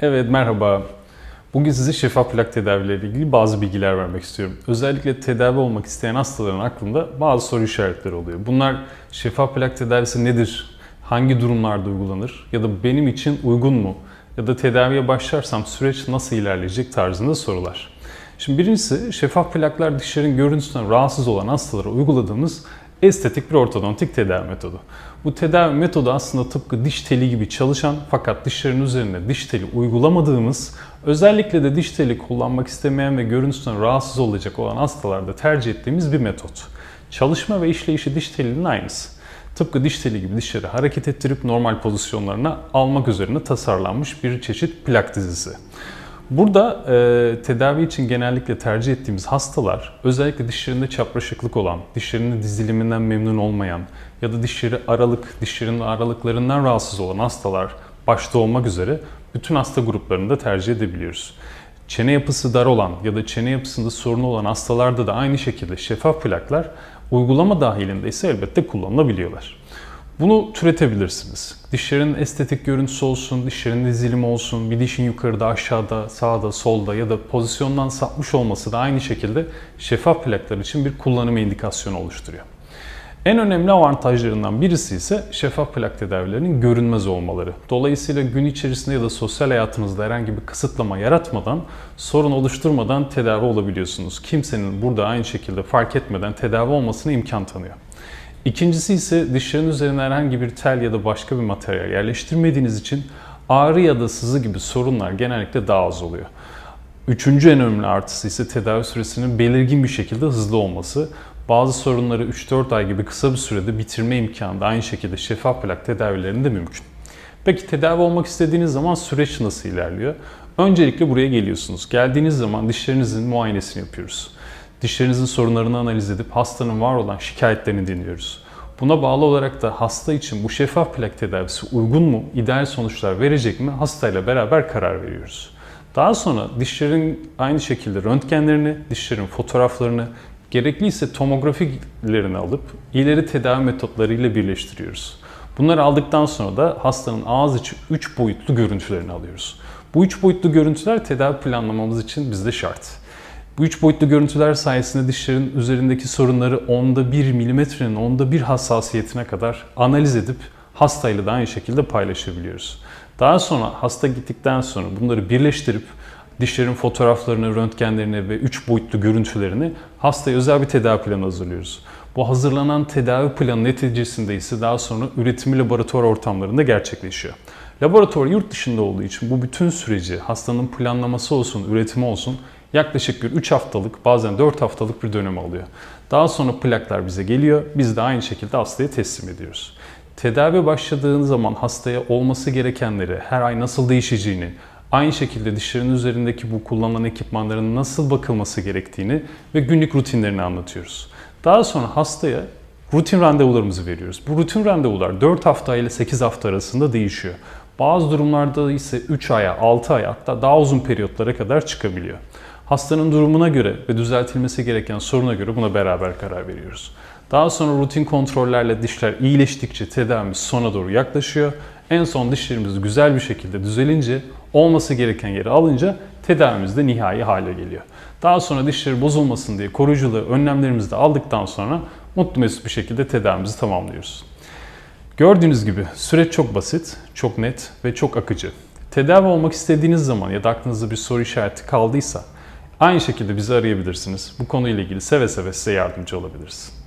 Evet merhaba. Bugün size şeffaf plak tedavileriyle ilgili bazı bilgiler vermek istiyorum. Özellikle tedavi olmak isteyen hastaların aklında bazı soru işaretleri oluyor. Bunlar şeffaf plak tedavisi nedir? Hangi durumlarda uygulanır? Ya da benim için uygun mu? Ya da tedaviye başlarsam süreç nasıl ilerleyecek tarzında sorular. Şimdi birincisi şeffaf plaklar dişlerin görüntüsünden rahatsız olan hastalara uyguladığımız estetik bir ortodontik tedavi metodu. Bu tedavi metodu aslında tıpkı diş teli gibi çalışan fakat dişlerin üzerine diş teli uygulamadığımız, özellikle de diş teli kullanmak istemeyen ve görüntüsünden rahatsız olacak olan hastalarda tercih ettiğimiz bir metot. Çalışma ve işleyişi diş telinin aynısı. Tıpkı diş teli gibi dişleri hareket ettirip normal pozisyonlarına almak üzerine tasarlanmış bir çeşit plak dizisi. Burada e, tedavi için genellikle tercih ettiğimiz hastalar özellikle dişlerinde çapraşıklık olan, dişlerinin diziliminden memnun olmayan ya da dişleri aralık, dişlerinin aralıklarından rahatsız olan hastalar başta olmak üzere bütün hasta gruplarını da tercih edebiliyoruz. Çene yapısı dar olan ya da çene yapısında sorunu olan hastalarda da aynı şekilde şeffaf plaklar uygulama dahilinde ise elbette kullanılabiliyorlar. Bunu türetebilirsiniz. Dişlerin estetik görüntüsü olsun, dişlerin dizilimi olsun, bir dişin yukarıda, aşağıda, sağda, solda ya da pozisyondan sapmış olması da aynı şekilde şeffaf plaklar için bir kullanım indikasyonu oluşturuyor. En önemli avantajlarından birisi ise şeffaf plak tedavilerinin görünmez olmaları. Dolayısıyla gün içerisinde ya da sosyal hayatınızda herhangi bir kısıtlama yaratmadan, sorun oluşturmadan tedavi olabiliyorsunuz. Kimsenin burada aynı şekilde fark etmeden tedavi olmasına imkan tanıyor. İkincisi ise dişlerin üzerine herhangi bir tel ya da başka bir materyal yerleştirmediğiniz için ağrı ya da sızı gibi sorunlar genellikle daha az oluyor. Üçüncü en önemli artısı ise tedavi süresinin belirgin bir şekilde hızlı olması. Bazı sorunları 3-4 ay gibi kısa bir sürede bitirme imkanı da aynı şekilde şeffaf plak tedavilerinde mümkün. Peki tedavi olmak istediğiniz zaman süreç nasıl ilerliyor? Öncelikle buraya geliyorsunuz. Geldiğiniz zaman dişlerinizin muayenesini yapıyoruz. Dişlerinizin sorunlarını analiz edip hastanın var olan şikayetlerini dinliyoruz. Buna bağlı olarak da hasta için bu şeffaf plak tedavisi uygun mu, ideal sonuçlar verecek mi hastayla beraber karar veriyoruz. Daha sonra dişlerin aynı şekilde röntgenlerini, dişlerin fotoğraflarını, gerekliyse tomografilerini alıp ileri tedavi metotlarıyla birleştiriyoruz. Bunları aldıktan sonra da hastanın ağız içi 3 boyutlu görüntülerini alıyoruz. Bu 3 boyutlu görüntüler tedavi planlamamız için bizde şart. Bu üç boyutlu görüntüler sayesinde dişlerin üzerindeki sorunları onda bir milimetrenin onda bir hassasiyetine kadar analiz edip hastayla da aynı şekilde paylaşabiliyoruz. Daha sonra hasta gittikten sonra bunları birleştirip dişlerin fotoğraflarını, röntgenlerini ve üç boyutlu görüntülerini hastaya özel bir tedavi planı hazırlıyoruz. Bu hazırlanan tedavi planı neticesinde ise daha sonra üretimi laboratuvar ortamlarında gerçekleşiyor. Laboratuvar yurt dışında olduğu için bu bütün süreci hastanın planlaması olsun, üretimi olsun yaklaşık bir 3 haftalık bazen 4 haftalık bir dönem alıyor. Daha sonra plaklar bize geliyor. Biz de aynı şekilde hastaya teslim ediyoruz. Tedavi başladığın zaman hastaya olması gerekenleri, her ay nasıl değişeceğini, aynı şekilde dişlerin üzerindeki bu kullanılan ekipmanların nasıl bakılması gerektiğini ve günlük rutinlerini anlatıyoruz. Daha sonra hastaya rutin randevularımızı veriyoruz. Bu rutin randevular 4 hafta ile 8 hafta arasında değişiyor. Bazı durumlarda ise 3 aya, 6 aya hatta daha uzun periyotlara kadar çıkabiliyor. Hastanın durumuna göre ve düzeltilmesi gereken soruna göre buna beraber karar veriyoruz. Daha sonra rutin kontrollerle dişler iyileştikçe tedavimiz sona doğru yaklaşıyor. En son dişlerimiz güzel bir şekilde düzelince, olması gereken yeri alınca tedavimiz de nihai hale geliyor. Daha sonra dişleri bozulmasın diye koruyuculu önlemlerimizi de aldıktan sonra mutlu mesut bir şekilde tedavimizi tamamlıyoruz. Gördüğünüz gibi süreç çok basit, çok net ve çok akıcı. Tedavi olmak istediğiniz zaman ya da aklınızda bir soru işareti kaldıysa Aynı şekilde bizi arayabilirsiniz. Bu konuyla ilgili seve seve size yardımcı olabiliriz.